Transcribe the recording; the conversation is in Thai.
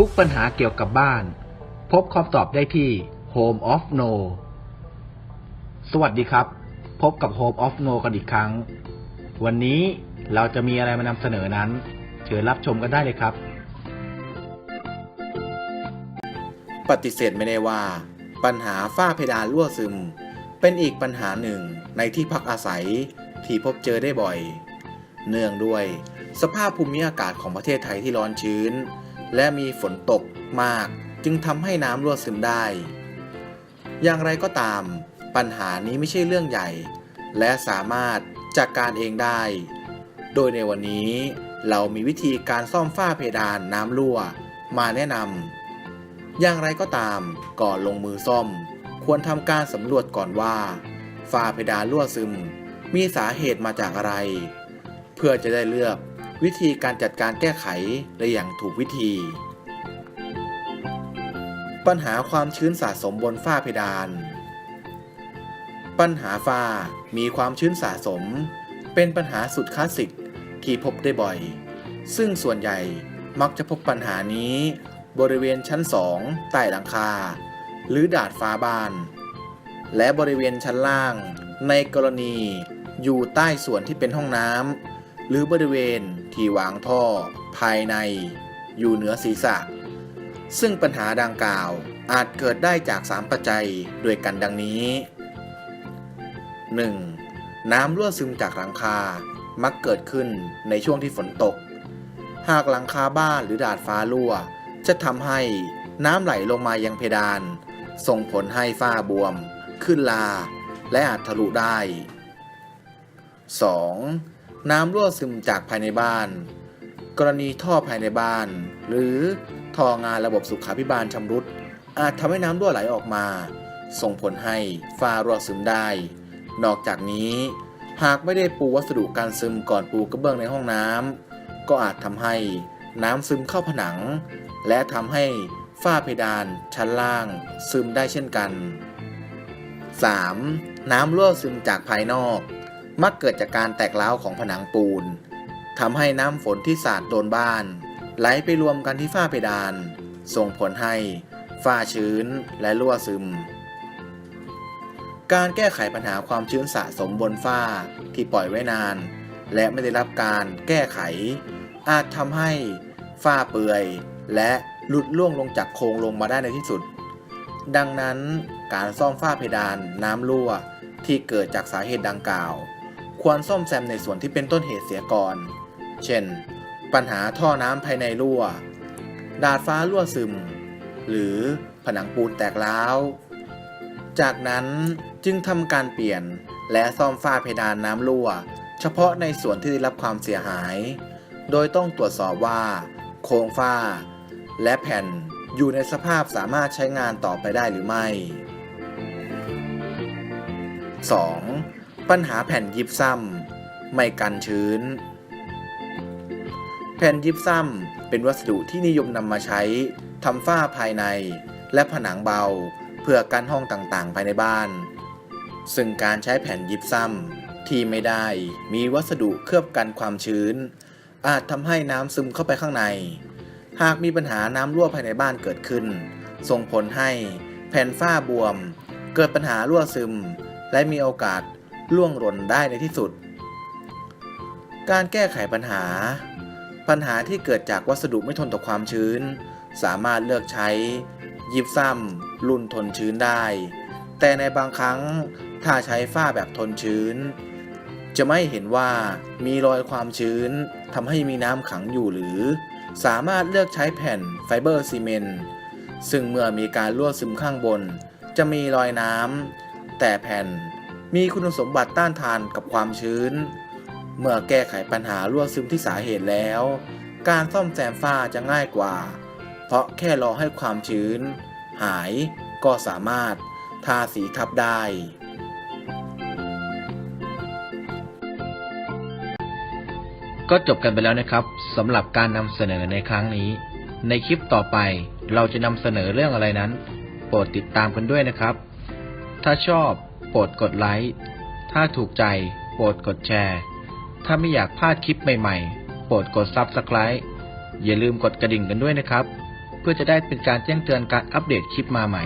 ทุกปัญหาเกี่ยวกับบ้าน พบคำตอบได้ที่ Home of No สวัสดีครับ พบกับ Home of No กันอีกครั้ง วันนี้เราจะมีอะไรมานำเสนอนั้น เชิญรับชมกันได้เลยครับ ปฏิเสธไม่ได้ว่า ปัญหาฝ้าเพดานรั่วซึม เป็นอีกปัญหาหนึ่งในที่พักอาศัยที่พบเจอได้บ่อย เนื่องด้วย สภาพภูมิอากาศของประเทศไทยที่ร้อนชื้น และมีฝนตกมากจึงทำให้น้ำรั่วซึมได้ อย่างไรก็ตาม ปัญหานี้ไม่ใช่เรื่องใหญ่ และสามารถจัดการเองได้ โดยในวันนี้เรามีวิธีการซ่อมฝ้าเพดานน้ำรั่วมาแนะนำ อย่างไรก็ตามก่อนลงมือซ่อม ควรทำการสำรวจก่อนว่าฝ้าเพดานรั่วซึม มีสาเหตุมาจากอะไร เพื่อจะได้เลือก วิธีการจัดการแก้ไขได้อย่างถูกวิธี ปัญหาความชื้นสะสมบนฝ้าเพดาน ปัญหาฝ้ามีความชื้นสะสม เป็นปัญหาสุดคลาสสิกที่พบได้บ่อย ซึ่งส่วนใหญ่มักจะพบปัญหานี้ บริเวณชั้น2ใต้หลังคา หรือดาดฟ้าบ้าน และบริเวณชั้นล่าง ในกรณีอยู่ใต้ส่วนที่เป็นห้องน้ำหรือบริเวณ ที่วางท่อ ภายใน อยู่เหนือศีรษะ ซึ่งปัญหาดังกล่าวอาจเกิดได้จาก 3 ปัจจัยด้วยกันดังนี้ 1. น้ำรั่วซึมจากหลังคา มักเกิดขึ้นในช่วงที่ฝนตก หากหลังคาบ้านหรือดาดฟ้ารั่ว จะทำให้น้ำไหลลงมายังเพดาน ส่งผลให้ฝ้าบวม ขึ้นลา และอาจทะลุได้ 2. น้ำรั่วซึมจากภายในบ้าน กรณีท่อภายในบ้าน หรือท่องานระบบสุขาภิบาลชำรุด อาจทำให้น้ำรั่วไหลออกมา ส่งผลให้ฝ้ารั่วซึมได้ นอกจากนี้ หากไม่ได้ปูวัสดุการซึมก่อนปูกระเบื้องในห้องน้ำก็อาจทำให้น้ำซึมเข้าผนัง และทำให้ฝ้าเพดาน ชั้นล่าง ซึมได้เช่นกัน 3. น้ำรั่วซึมจากภายนอก มักเกิดจากการแตกร้าวของผนังปูนทำให้น้ำฝนที่สาดโดนบ้าน ไหลไปรวมกันที่ฝ้าเพดาน ส่งผลให้ฝ้าชื้นและรั่วซึม การแก้ไขปัญหาความชื้นสะสมบนฝ้าที่ปล่อยไว้นาน และไม่ได้รับการแก้ไข อาจทำให้ฝ้าเปื่อย และหลุดล่วงลงจากโครงลงมาได้ในที่สุด ดังนั้นการซ่อมฝ้าเพดานน้ำรั่วที่เกิดจากสาเหตุดังกล่าว ควรซ่อมแซมในส่วนที่เป็นต้นเหตุเสียก่อน เช่น ปัญหาท่อน้ำภายในรั่ว ดาดฟ้ารั่วซึม หรือผนังปูนแตกร้าว จากนั้นจึงทำการเปลี่ยนและซ่อมฝ้าเพดานน้ำรั่ว เฉพาะในส่วนที่ได้รับความเสียหาย โดยต้องตรวจสอบว่า โครงฝ้า และแผ่นอยู่ในสภาพสามารถใช้งานต่อไปได้หรือไม่ 2. ปัญหาแผ่นยิบซ้ำไม่กันชื้น แผ่นยิบซ้ำเป็นวัสดุที่นิยมนำมาใช้ทำฝ้าภายใน และผนังเบาเพื่อกันห้องต่างๆ ภายในบ้าน ซึ่งการใช้แผ่นยิบซ้ำที่ไม่ได้มีวัสดุเคลือบกันความชื้น อาจทำให้น้ำซึมเข้าไปข้างใน หากมีปัญหาน้ำรั่วภายในบ้านเกิดขึ้น ส่งผลให้แผ่นฝ้าบวม เกิดปัญหารั่วซึม และมีโอกาส ล่วงหล่นได้ในที่สุด การแก้ไขปัญหา ปัญหาที่เกิดจากวัสดุไม่ทนต่อความชื้น สามารถเลือกใช้ ยิบซ้ำรุ่นทนชื้นได้ แต่ในบางครั้งถ้าใช้ฝ้าแบบทนชื้น จะไม่เห็นว่ามีรอยความชื้นทำให้มีน้ำขังอยู่หรือ สามารถเลือกใช้แผ่นไฟเบอร์ซีเมนต์ซึ่งเมื่อมีการรั่วซึมข้างบน จะมีรอยน้ำแต่แผ่น มีคุณสมบัติต้านทานกับความชื้น เมื่อแก้ไขปัญหารั่วซึมที่สาเหตุแล้ว การซ่อมแซมฝ้าจะง่ายกว่า เพราะแค่รอให้ความชื้น หายก็สามารถทาสีทับได้ก็จบกันไปแล้วนะครับสำหรับการนำเสนอในครั้งนี้ ในคลิปต่อไปเราจะนำเสนอเรื่องอะไรนั้น โปรดติดตามกันด้วยนะครับ ถ้าชอบ โปรดกดไลค์ ถ้าถูกใจ โปรดกดแชร์ ถ้าไม่อยากพลาดคลิปใหม่ๆ โปรดกด Subscribe อย่าลืมกดกระดิ่งกันด้วยนะครับ เพื่อจะได้เป็นการแจ้งเตือนการอัปเดตคลิปมาใหม่